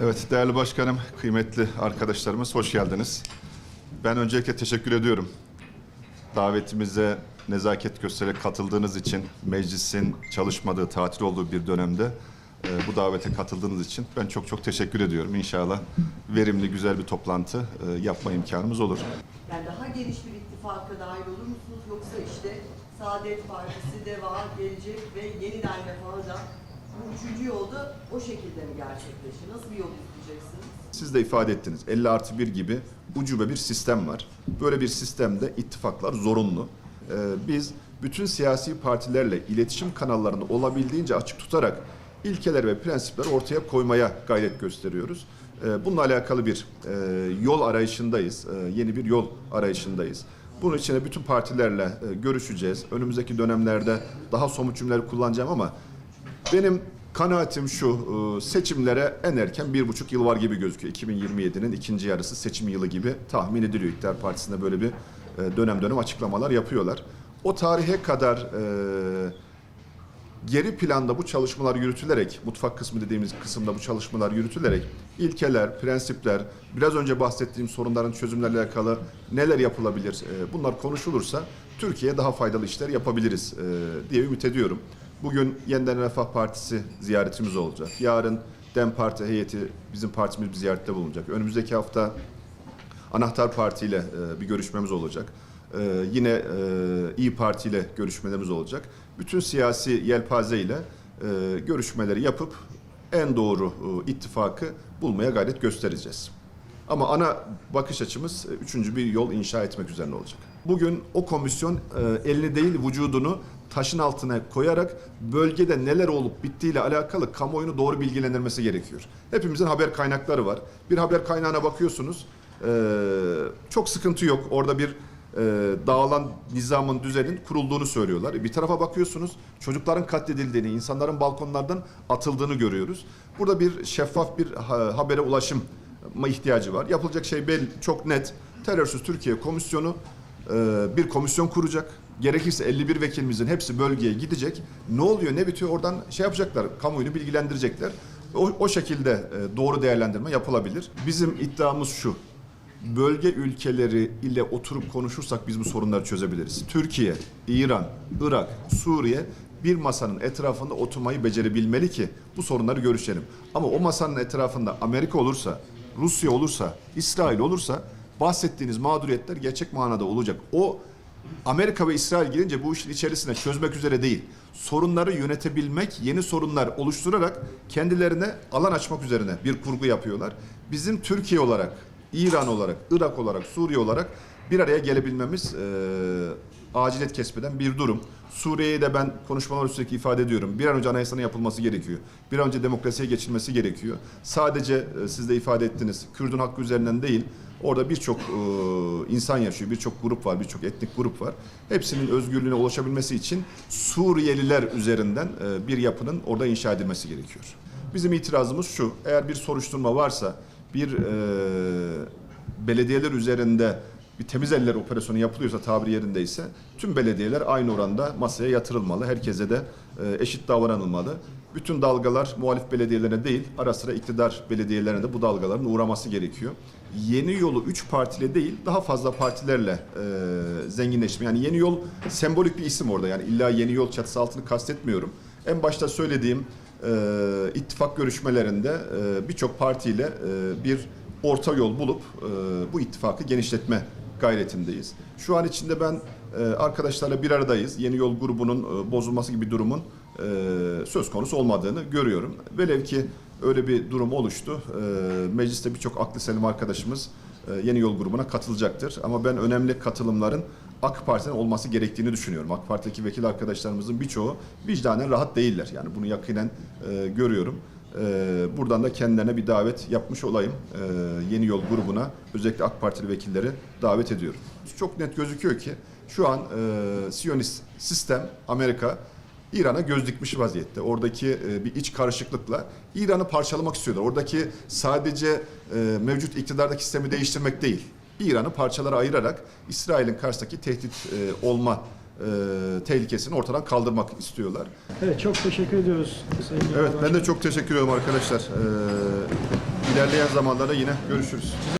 Evet değerli başkanım, kıymetli arkadaşlarımız hoş geldiniz. Ben öncelikle teşekkür ediyorum. Davetimize nezaket göstererek katıldığınız için, meclisin çalışmadığı, tatil olduğu bir dönemde e, bu davete katıldığınız için ben çok çok teşekkür ediyorum. İnşallah verimli, güzel bir toplantı e, yapma imkanımız olur. Yani daha geniş bir ittifaka dahil olur musunuz? Yoksa işte Saadet Partisi, DEVA, Gelecek ve Yeniden Refah'ı da bu üçüncü yolda o şekilde mi gerçekleşir? Nasıl bir yol izleyeceksiniz? Siz de ifade ettiniz. 50 artı 1 gibi ucube bir sistem var. Böyle bir sistemde ittifaklar zorunlu. Ee, biz bütün siyasi partilerle iletişim kanallarını olabildiğince açık tutarak ilkeler ve prensipleri ortaya koymaya gayret gösteriyoruz. Ee, bununla alakalı bir e, yol arayışındayız. Ee, yeni bir yol arayışındayız. Bunun için bütün partilerle e, görüşeceğiz. Önümüzdeki dönemlerde daha somut cümleler kullanacağım ama benim kanaatim şu, e, seçimlere en erken bir buçuk yıl var gibi gözüküyor. 2027'nin ikinci yarısı seçim yılı gibi tahmin ediliyor. İktidar Partisi'nde böyle bir e, dönem dönem açıklamalar yapıyorlar. O tarihe kadar e, geri planda bu çalışmalar yürütülerek, mutfak kısmı dediğimiz kısımda bu çalışmalar yürütülerek ilkeler, prensipler, biraz önce bahsettiğim sorunların çözümlerle alakalı neler yapılabilir bunlar konuşulursa Türkiye'ye daha faydalı işler yapabiliriz diye ümit ediyorum. Bugün Yeniden Refah Partisi ziyaretimiz olacak. Yarın DEM Parti heyeti bizim partimiz bir ziyarette bulunacak. Önümüzdeki hafta Anahtar Parti ile e, bir görüşmemiz olacak. E, yine e, İyi Parti ile görüşmelerimiz olacak. Bütün siyasi yelpaze ile görüşmeleri yapıp en doğru ittifakı bulmaya gayret göstereceğiz. Ama ana bakış açımız üçüncü bir yol inşa etmek üzerine olacak. Bugün o komisyon elini değil vücudunu taşın altına koyarak bölgede neler olup bittiğiyle alakalı kamuoyunu doğru bilgilendirmesi gerekiyor. Hepimizin haber kaynakları var. Bir haber kaynağına bakıyorsunuz. çok sıkıntı yok. Orada bir dağılan nizamın düzenin kurulduğunu söylüyorlar. Bir tarafa bakıyorsunuz çocukların katledildiğini, insanların balkonlardan atıldığını görüyoruz. Burada bir şeffaf bir ha- habere ulaşım ihtiyacı var. Yapılacak şey belli, çok net. Terörsüz Türkiye Komisyonu bir komisyon kuracak. Gerekirse 51 vekilimizin hepsi bölgeye gidecek. Ne oluyor, ne bitiyor oradan şey yapacaklar, kamuoyunu bilgilendirecekler. O, o şekilde e, doğru değerlendirme yapılabilir. Bizim iddiamız şu. Bölge ülkeleri ile oturup konuşursak biz bu sorunları çözebiliriz. Türkiye, İran, Irak, Suriye bir masanın etrafında oturmayı becerebilmeli ki bu sorunları görüşelim. Ama o masanın etrafında Amerika olursa, Rusya olursa, İsrail olursa bahsettiğiniz mağduriyetler gerçek manada olacak. O Amerika ve İsrail girince bu işin içerisine çözmek üzere değil, sorunları yönetebilmek, yeni sorunlar oluşturarak kendilerine alan açmak üzerine bir kurgu yapıyorlar. Bizim Türkiye olarak, İran olarak, Irak olarak, Suriye olarak bir araya gelebilmemiz eee aciliyet kesmeden bir durum. Suriye'yi de ben konuşmalar üstündeki ifade ediyorum. Bir an önce anayasanın yapılması gerekiyor. Bir an önce demokrasiye geçilmesi gerekiyor. Sadece e, siz de ifade ettiniz. Kürdün hakkı üzerinden değil. Orada birçok e, insan yaşıyor, birçok grup var, birçok etnik grup var. Hepsinin özgürlüğüne ulaşabilmesi için Suriyeliler üzerinden e, bir yapının orada inşa edilmesi gerekiyor. Bizim itirazımız şu, eğer bir soruşturma varsa, bir e, belediyeler üzerinde bir temiz eller operasyonu yapılıyorsa tabiri yerindeyse tüm belediyeler aynı oranda masaya yatırılmalı. Herkese de e, eşit davranılmalı. Bütün dalgalar muhalif belediyelerine değil, ara sıra iktidar belediyelerine de bu dalgaların uğraması gerekiyor. Yeni yolu üç partiyle değil, daha fazla partilerle e, zenginleşme. Yani yeni yol sembolik bir isim orada. Yani illa yeni yol çatısı altını kastetmiyorum. En başta söylediğim e, ittifak görüşmelerinde e, birçok partiyle e, bir orta yol bulup e, bu ittifakı genişletme gayretindeyiz. Şu an içinde ben e, arkadaşlarla bir aradayız. Yeni Yol grubunun e, bozulması gibi durumun e, söz konusu olmadığını görüyorum. Velev ki öyle bir durum oluştu. Mecliste birçok aklı selim arkadaşımız Yeni Yol grubuna katılacaktır. Ama ben önemli katılımların AK Parti'den olması gerektiğini düşünüyorum. AK Parti'deki vekil arkadaşlarımızın birçoğu vicdanen rahat değiller. Yani bunu yakinen e, görüyorum. Ee, buradan da kendilerine bir davet yapmış olayım. Ee, Yeni Yol grubuna özellikle AK Partili vekilleri davet ediyorum. Çok net gözüküyor ki şu an e, Siyonist sistem Amerika İran'a göz dikmiş vaziyette. Oradaki e, bir iç karışıklıkla İran'ı parçalamak istiyorlar. Oradaki sadece e, mevcut iktidardaki sistemi değiştirmek değil. İran'ı parçalara ayırarak İsrail'in karşısındaki tehdit olma e, tehlikesini ortadan kaldırmak istiyorlar. Evet çok teşekkür ediyoruz Sayın Evet ben de çok teşekkür ediyorum arkadaşlar. Ee, ilerleyen zamanlarda yine görüşürüz.